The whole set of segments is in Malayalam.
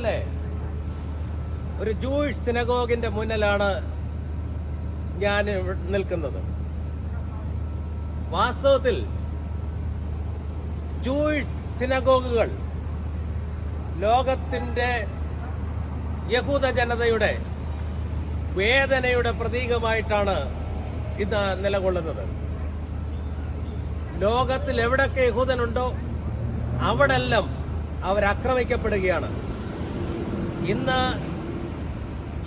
വാഷിങ്ടണിലെ ഒരു ജൂയിഷ് സിനഗോഗിന്റെ മുന്നിലാണ് ഞാൻ നിൽക്കുന്നത്. വാസ്തവത്തിൽ ജൂയിഷ് സിനഗോഗുകൾ ലോകത്തിന്റെ യഹൂദ ജനതയുടെ വേദനയുടെ പ്രതീകമായിട്ടാണ് ഇന്ന് നിലകൊള്ളുന്നത്. ലോകത്തിൽ എവിടൊക്കെ യഹൂദനുണ്ടോ അവിടെല്ലാം അവരാക്രമിക്കപ്പെടുകയാണ്. ഇന്ന്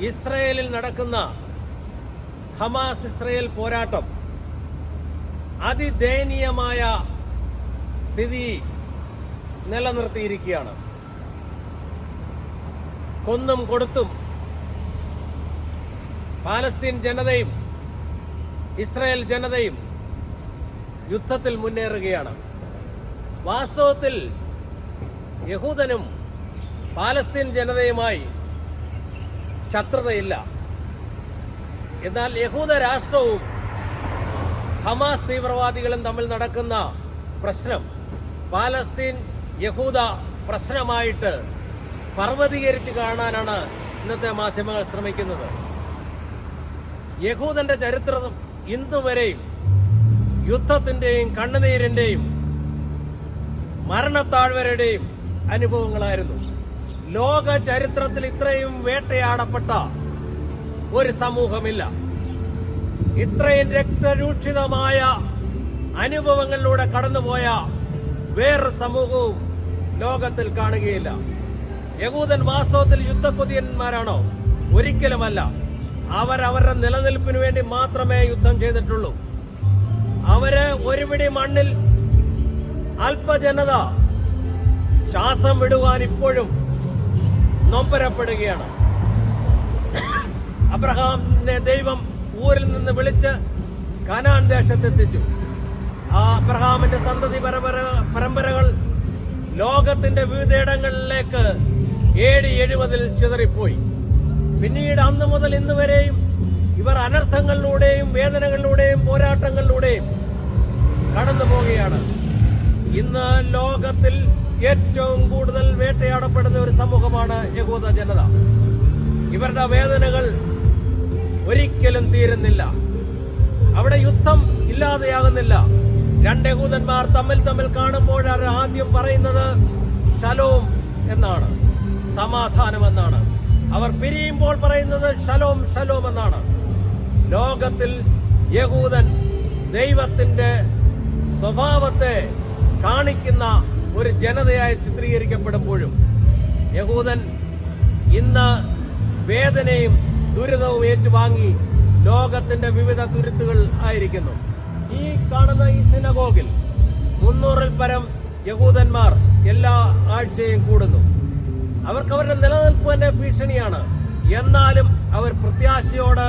ഇസ്രയേലിൽ നടക്കുന്ന ഹമാസ് ഇസ്രയേൽ പോരാട്ടം അതിദയനീയമായ സ്ഥിതി നിലനിർത്തിയിരിക്കുകയാണ്. കൊന്നും കൊടുത്തും പാലസ്തീൻ ജനതയും ഇസ്രായേൽ ജനതയും യുദ്ധത്തിൽ മുന്നേറുകയാണ്. വാസ്തവത്തിൽ യഹൂദനും പാലസ്തീൻ ജനതയുമായി ശത്രുതയില്ല. എന്നാൽ യഹൂദ രാഷ്ട്രവും ഹമാസ് തീവ്രവാദികളും തമ്മിൽ നടക്കുന്ന പ്രശ്നം പാലസ്തീൻ യഹൂദ പ്രശ്നമായിട്ട് പർവതീകരിച്ച് കാണാനാണ് ഇന്നത്തെ മാധ്യമങ്ങൾ ശ്രമിക്കുന്നത്. യഹൂദന്റെ ചരിത്രം ഇന്നുവരെയും യുദ്ധത്തിന്റെയും കണ്ണുനീരിന്റെയും മരണത്താഴ്വരുടെയും അനുഭവങ്ങളായിരുന്നു. ലോക ചരിത്രത്തിൽ ഇത്രയും വേട്ടയാടപ്പെട്ട ഒരു സമൂഹമില്ല. ഇത്രയും രക്തരൂക്ഷിതമായ അനുഭവങ്ങളിലൂടെ കടന്നുപോയ വേറൊരു സമൂഹവും ലോകത്തിൽ കാണുകയില്ല. യഹൂദൻ വാസ്തവത്തിൽ യുദ്ധക്കൊതിയന്മാരാണോ? ഒരിക്കലുമല്ല. അവരവരുടെ നിലനിൽപ്പിന് വേണ്ടി മാത്രമേ യുദ്ധം ചെയ്തിട്ടുള്ളൂ. അവർ ഒരുപിടി മണ്ണിൽ അല്പജനത ശ്വാസം വിടുവാൻ ഇപ്പോഴും നൊമ്പരപ്പെടുകയാണ്. അബ്രഹാമിനെ ദൈവം ഊരിൽ നിന്ന് വിളിച്ച് കനാൻ ദേശത്തെത്തിച്ചു. ആ അബ്രഹാമിന്റെ സന്തതി പരമ്പര പരമ്പരകൾ ലോകത്തിന്റെ വിവിധയിടങ്ങളിലേക്ക് ഏഴ് എഴുപതിൽ ചിതറിപ്പോയി. പിന്നീട് അന്ന് മുതൽ ഇന്ന് വരെയും ഇവർ അനർത്ഥങ്ങളിലൂടെയും വേദനകളിലൂടെയും പോരാട്ടങ്ങളിലൂടെയും കടന്നു പോവുകയാണ് ഇന്ന് ലോകത്തിൽ ഏറ്റവും കൂടുതൽ വേട്ടയാടപ്പെടുന്ന ഒരു സമൂഹമാണ് യഹൂദ ജനത. ഇവരുടെ വേദനകൾ ഒരിക്കലും തീരുന്നില്ല. അവിടെ യുദ്ധം ഇല്ലാതെയാകുന്നില്ല. രണ്ട് യഹൂദന്മാർ തമ്മിൽ തമ്മിൽ കാണുമ്പോൾ അവർ ആദ്യം പറയുന്നത് ശലോം എന്നാണ്. സമാധാനം എന്നാണ്. അവർ പിരിയുമ്പോൾ പറയുന്നത് ശലോം ശലോം എന്നാണ്. ലോകത്തിൽ യഹൂദൻ ദൈവത്തിന്റെ സ്വഭാവത്തെ കാണിക്കുന്ന ഒരു ജനതയായി ചിത്രീകരിക്കപ്പെടുമ്പോഴും യഹൂദൻ ഇന്ന് വേദനയും ദുരിതവും ഏറ്റുവാങ്ങി ലോകത്തിന്റെ വിവിധ തുരുത്തുകൾ ആയിരിക്കുന്നു. ഈ കാണുന്ന ഈ സിനഗോഗിൽ മുന്നൂറിൽ പരം യഹൂദന്മാർ എല്ലാ ആഴ്ചയും കൂടുന്നു. അവർക്ക് അവരുടെ നിലനിൽപ്പ് തന്നെ ഭീഷണിയാണ്. എന്നാലും അവർ പ്രത്യാശയോട്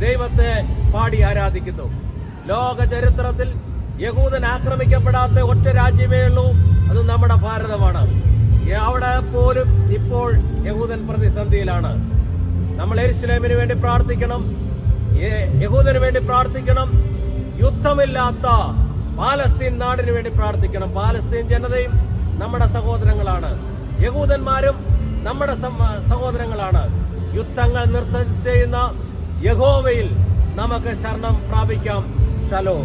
ദൈവത്തെ പാടി ആരാധിക്കുന്നു. ലോക ചരിത്രത്തിൽ യഹൂദൻ ആക്രമിക്കപ്പെടാത്ത ഒറ്റ രാജ്യമേ ഉള്ളൂ. അത് നമ്മുടെ ഭാരതമാണ്. അവിടെ പോലും ഇപ്പോൾ യഹൂദൻ പ്രതിസന്ധിയിലാണ്. നമ്മൾ എരുസലേമിന് വേണ്ടി പ്രാർത്ഥിക്കണം. യഹൂദന് വേണ്ടി പ്രാർത്ഥിക്കണം. യുദ്ധമില്ലാത്ത പാലസ്തീൻ നാടിന് വേണ്ടി പ്രാർത്ഥിക്കണം. പാലസ്തീൻ ജനതയും നമ്മുടെ സഹോദരങ്ങളാണ്. യഹൂദന്മാരും നമ്മുടെ സഹോദരങ്ങളാണ്. യുദ്ധങ്ങൾ നിർത്തം ചെയ്യുന്ന യഹോവയിൽ നമുക്ക് ശരണം പ്രാപിക്കാം. ഷലോ.